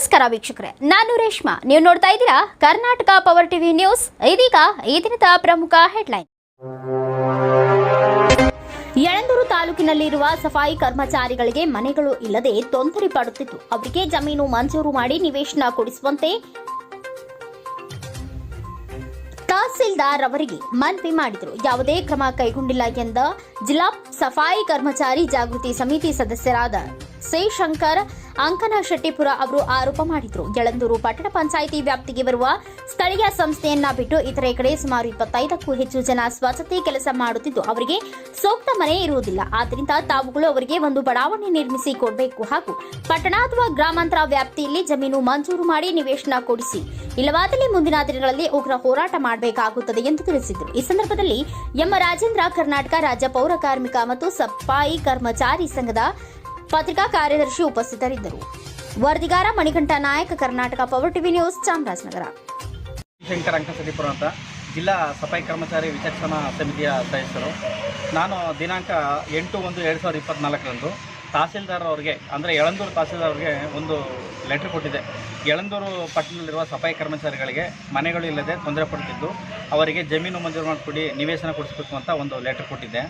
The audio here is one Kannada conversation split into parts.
ನಮಸ್ಕಾರ ವೀಕ್ಷಕರೇ, ನಾನು ರೇಷ್ಮಾ. ನೀವು ನೋಡ್ತಾ ಇದ್ದೀರಾ ಕರ್ನಾಟಕ ಪವರ್ ಟಿವಿ ನ್ಯೂಸ್ ಇದೀಗ ಈ ದಿನದ ಪ್ರಮುಖ ಹೆಡ್ಲೈನ್ ಯಳಂದೂರು ತಾಲೂಕಿನಲ್ಲಿರುವ ಸಫಾಯಿ ಕರ್ಮಚಾರಿಗಳಿಗೆ ಮನೆಗಳು ಇಲ್ಲದೆ ತೊಂದರೆ ಪಡುತ್ತಿತ್ತು ಅವರಿಗೆ ಜಮೀನು ಮಂಜೂರು ಮಾಡಿ ನಿವೇಶನ ಕೊಡಿಸುವಂತೆ ತಹಸೀಲ್ದಾರ್ ಅವರಿಗೆ ಮನವಿ ಮಾಡಿದರು. ಯಾವುದೇ ಕ್ರಮ ಕೈಗೊಂಡಿಲ್ಲ ಎಂದ ಜಿಲ್ಲಾ ಸಫಾಯಿ ಕರ್ಮಚಾರಿ ಜಾಗೃತಿ ಸಮಿತಿ ಸದಸ್ಯರಾದ ಶಂಕರ್ ಅಂಕನ ಶೆಟ್ಟಿಪುರ ಅವರು ಆರೋಪ ಮಾಡಿದರು. ಯಳಂದೂರು ಪಟ್ಟಣ ಪಂಚಾಯಿತಿ ವ್ಯಾಪ್ತಿಗೆ ಬರುವ ಸ್ಥಳೀಯ ಸಂಸ್ಥೆಯನ್ನ ಬಿಟ್ಟು ಇತರೆ ಕಡೆ ಸುಮಾರು ಇಪ್ಪತ್ತೈದಕ್ಕೂ ಹೆಚ್ಚು ಜನ ಸ್ವಚ್ಛತೆ ಕೆಲಸ ಮಾಡುತ್ತಿದ್ದು, ಅವರಿಗೆ ಸೂಕ್ತ ಮನೆ ಇರುವುದಿಲ್ಲ. ಆದ್ದರಿಂದ ತಾವುಗಳು ಅವರಿಗೆ ಒಂದು ಬಡಾವಣೆ ನಿರ್ಮಿಸಿ ಕೊಡಬೇಕು ಹಾಗೂ ಪಟ್ಟಣ ಅಥವಾ ಗ್ರಾಮಾಂತರ ವ್ಯಾಪ್ತಿಯಲ್ಲಿ ಜಮೀನು ಮಂಜೂರು ಮಾಡಿ ನಿವೇಶನ ಕೊಡಿಸಿ. ಇಲ್ಲವಾದಲ್ಲಿ ಮುಂದಿನ ದಿನಗಳಲ್ಲಿ ಉಗ್ರ ಹೋರಾಟ ಮಾಡಬೇಕಾಗುತ್ತದೆ ಎಂದು ತಿಳಿಸಿದರು. ಈ ಸಂದರ್ಭದಲ್ಲಿ ಎಂ. ರಾಜೇಂದ್ರ ಕರ್ನಾಟಕ ರಾಜ್ಯ ಪೌರ ಕಾರ್ಮಿಕ ಮತ್ತು ಸಫಾಯಿ ಕರ್ಮಚಾರಿ ಸಂಘದ ಪತ್ರಿಕಾ ಕಾರ್ಯದರ್ಶಿ ಉಪಸ್ಥಿತರಿದ್ದರು. ವರದಿಗಾರ Manikantha Nayaka, Karnataka power TV news, Chamarajanagar. Shankar Ankasadipura ಅಂತ ಜಿಲ್ಲಾ ಸಫಾಯಿ ಕರ್ಮಚಾರಿ ವಿಚಕ್ಷಣಾ ಸಮಿತಿಯ ಸದಸ್ಯರು. ನಾನು ದಿನಾಂಕ ಎಂಟು ಒಂದು ಎರಡು ಸಾವಿರದ ಇಪ್ಪತ್ನಾಲ್ಕರಂದು ತಹಸೀಲ್ದಾರ್ ಅವರಿಗೆ, ಅಂದರೆ ಯಳಂದೂರು ತಹಸೀಲ್ದಾರ್ ಅವರಿಗೆ ಒಂದು ಲೆಟ್ರ್ ಕೊಟ್ಟಿದೆ ಯಳಂದೂರು ಪಟ್ಟಣದಲ್ಲಿರುವ ಸಫಾಯಿ ಕರ್ಮಚಾರಿಗಳಿಗೆ ಮನೆಗಳು ಇಲ್ಲದೆ ತೊಂದರೆ ಪಡ್ತಿದ್ದು ಅವರಿಗೆ ಜಮೀನು ಮಂಜೂರು ಮಾಡಿಕೊಡಿ ನಿವೇಶನ ಕೊಡಿಸ್ಬೇಕು ಅಂತ ಒಂದು ಲೆಟ್ರ್ ಕೊಟ್ಟಿದ್ದೆ.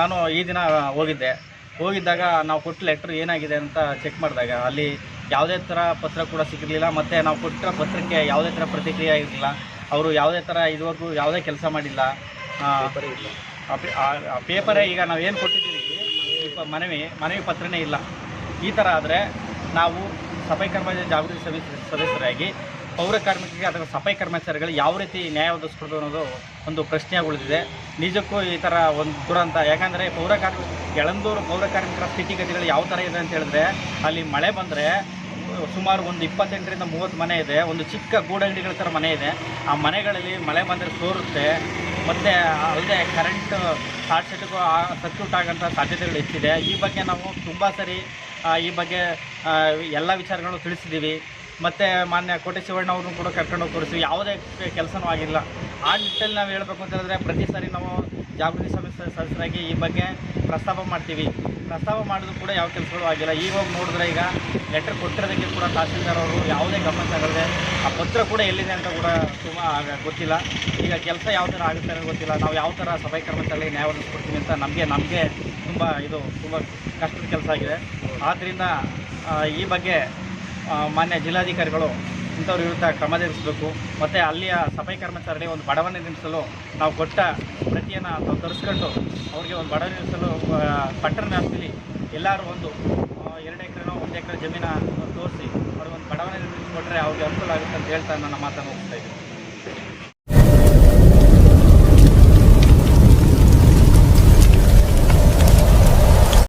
ನಾನು ಈ ದಿನ ಹೋಗಿದ್ದೆ. ಹೋಗಿದ್ದಾಗ ನಾವು ಕೊಟ್ಟ ಲೆಟ್ರ್ ಏನಾಗಿದೆ ಅಂತ ಚೆಕ್ ಮಾಡಿದಾಗ ಅಲ್ಲಿ ಯಾವುದೇ ಥರ ಪತ್ರ ಕೂಡ ಸಿಗಲಿಲ್ಲ ಮತ್ತು ನಾವು ಕೊಟ್ಟ ಪತ್ರಕ್ಕೆ ಯಾವುದೇ ಥರ ಪ್ರತಿಕ್ರಿಯೆ ಇರಲಿಲ್ಲ. ಅವರು ಯಾವುದೇ ಥರ ಇದುವರೆಗೂ ಯಾವುದೇ ಕೆಲಸ ಮಾಡಿಲ್ಲ. ಪೇಪರೇ ಈಗ ನಾವು ಏನು ಕೊಟ್ಟಿದ್ದೀವಿ ಮನವಿ ಮನವಿ ಪತ್ರನೇ ಇಲ್ಲ. ಈ ಥರ ಆದರೆ ನಾವು ಸಫಾಯಿ ಕರ್ಮಚಾರಿ ಜಾಗೃತಿ ಸಮಿತಿ ಸದಸ್ಯರಾಗಿ ಪೌರ ಕಾರ್ಮಿಕರಿಗೆ ಅಥವಾ ಸಫಾಯಿ ಕರ್ಮಚಾರಿಗಳು ಯಾವ ರೀತಿ ನ್ಯಾಯ ಒದಗಿಸ್ಕೊಡೋದು ಅನ್ನೋದು ಒಂದು ಪ್ರಶ್ನೆ ಉಳಿದಿದೆ ನಿಜಕ್ಕೂ ಈ ಥರ ಒಂದು ದುರಂತ. ಯಾಕಂದರೆ ಪೌರ ಕಾರ್ಮಿಕ ಎಳಂದೂರು ಪೌರ ಕಾರ್ಮಿಕರ ಸ್ಥಿತಿಗತಿಗಳು ಯಾವ ಥರ ಇದೆ ಅಂತ ಹೇಳಿದ್ರೆ, ಅಲ್ಲಿ ಮಳೆ ಬಂದರೆ ಸುಮಾರು ಒಂದು ಇಪ್ಪತ್ತೆಂಟರಿಂದ ಮೂವತ್ತು ಮನೆ ಇದೆ. ಒಂದು ಚಿಕ್ಕ ಗೂಡಂಗಡಿಗಳ ಥರ ಮನೆ ಇದೆ. ಆ ಮನೆಗಳಲ್ಲಿ ಮಳೆ ಬಂದರೆ ಸೋರುತ್ತೆ. ಮತ್ತು ಅಲ್ಲದೆ ಕರೆಂಟ್ ಶಾರ್ಟ್ ಸರ್ಕ್ಯೂಟ್ ಸರ್ಕ್ಯೂಟ್ ಆಗೋಂಥ ಸಾಧ್ಯತೆಗಳು ಹೆಚ್ಚಿದೆ. ಈ ಬಗ್ಗೆ ನಾವು ತುಂಬ ಸರಿ ಈ ಬಗ್ಗೆ ಎಲ್ಲ ವಿಚಾರಗಳು ತಿಳಿಸಿದ್ದೀವಿ. ಮತ್ತು ಮಾನ್ಯ ಕೋಟೆ ಶಿವಣ್ಣ ಅವ್ರನ್ನೂ ಕೂಡ ಕರ್ಕೊಂಡು ಹೋಗಿ ತೋರಿಸಿ ಯಾವುದೇ ಕೆಲಸನೂ ಆಗಿಲ್ಲ. ಆ ನಿಟ್ಟಲ್ಲಿ ನಾವು ಹೇಳಬೇಕು ಅಂತ ಹೇಳಿದ್ರೆ ಪ್ರತಿ ಸಾರಿ ನಾವು ಜಾಗೃತಿ ಸಮಿತಿ ಸದಸ್ಯರಾಗಿ ಈ ಬಗ್ಗೆ ಪ್ರಸ್ತಾಪ ಮಾಡ್ತೀವಿ. ಪ್ರಸ್ತಾಪ ಮಾಡಿದ್ರು ಕೂಡ ಯಾವ ಕೆಲಸಗಳು ಆಗಿಲ್ಲ. ಈಗ ನೋಡಿದ್ರೆ ಈಗ ಲೆಟರ್ ಕೊಟ್ಟಿರೋದಕ್ಕೆ ಕೂಡ ತಹಸೀಲ್ದಾರ್ ಅವರು ಯಾವುದೇ ಗಮನ ತಗೊಳ್ಳದೆ ಆ ಪತ್ರ ಕೂಡ ಎಲ್ಲಿದೆ ಅಂತ ಕೂಡ ತುಂಬ ಗೊತ್ತಿಲ್ಲ. ಈಗ ಕೆಲಸ ಯಾವ ಥರ ಆಗುತ್ತೆ ಅನ್ನೋದು ಗೊತ್ತಿಲ್ಲ. ನಾವು ಯಾವ ಥರ ಸಭೆ ಕರ್ಮಚಾರಿ ನ್ಯಾಯ ಒದಗಿಸ್ಕೊಡ್ತೀವಿ ಅಂತ ನಮಗೆ ನಮಗೆ ತುಂಬ ಇದು, ತುಂಬ ಕಷ್ಟದ ಕೆಲಸ ಆಗಿದೆ. ಆದ್ದರಿಂದ ಈ ಬಗ್ಗೆ ಮಾನ್ಯ ಜಿಲ್ಲಾಧಿಕಾರಿಗಳು ಇಂಥವ್ರ ವಿರುದ್ಧ ಕ್ರಮ ಜರುಗಿಸಬೇಕು. ಮತ್ತು ಅಲ್ಲಿಯ ಸಫಾಯಿ ಕರ್ಮಚಾರಿ ಒಂದು ಬಡವಣೆ ನಿರ್ಮಿಸಲು ನಾವು ಕೊಟ್ಟ ಪ್ರತಿಯನ್ನು ನಾವು ತರಿಸ್ಕೊಂಡು ಅವ್ರಿಗೆ ಒಂದು ಬಡವಣೆ ನಿರ್ಮಿಸಲು ಪಟ್ಟಣ ವ್ಯಾಪ್ತಿಯಲ್ಲಿ ಎಲ್ಲರೂ ಒಂದು ಎರಡು ಎಕರೆನೋ ಒಂದು ಎಕರೆ ಜಮೀನ ತೋರಿಸಿ ಅವ್ರಿಗೆ ಒಂದು ಬಡವಣೆ ನಿರ್ಮಿಸಿಕೊಟ್ರೆ ಅವ್ರಿಗೆ ಅನುಕೂಲ ಆಗುತ್ತೆ ಅಂತ ಹೇಳ್ತಾ ನನ್ನ ಮಾತನ್ನು ಮುಗಿಸ್ತಾ ಇದ್ದೀನಿ.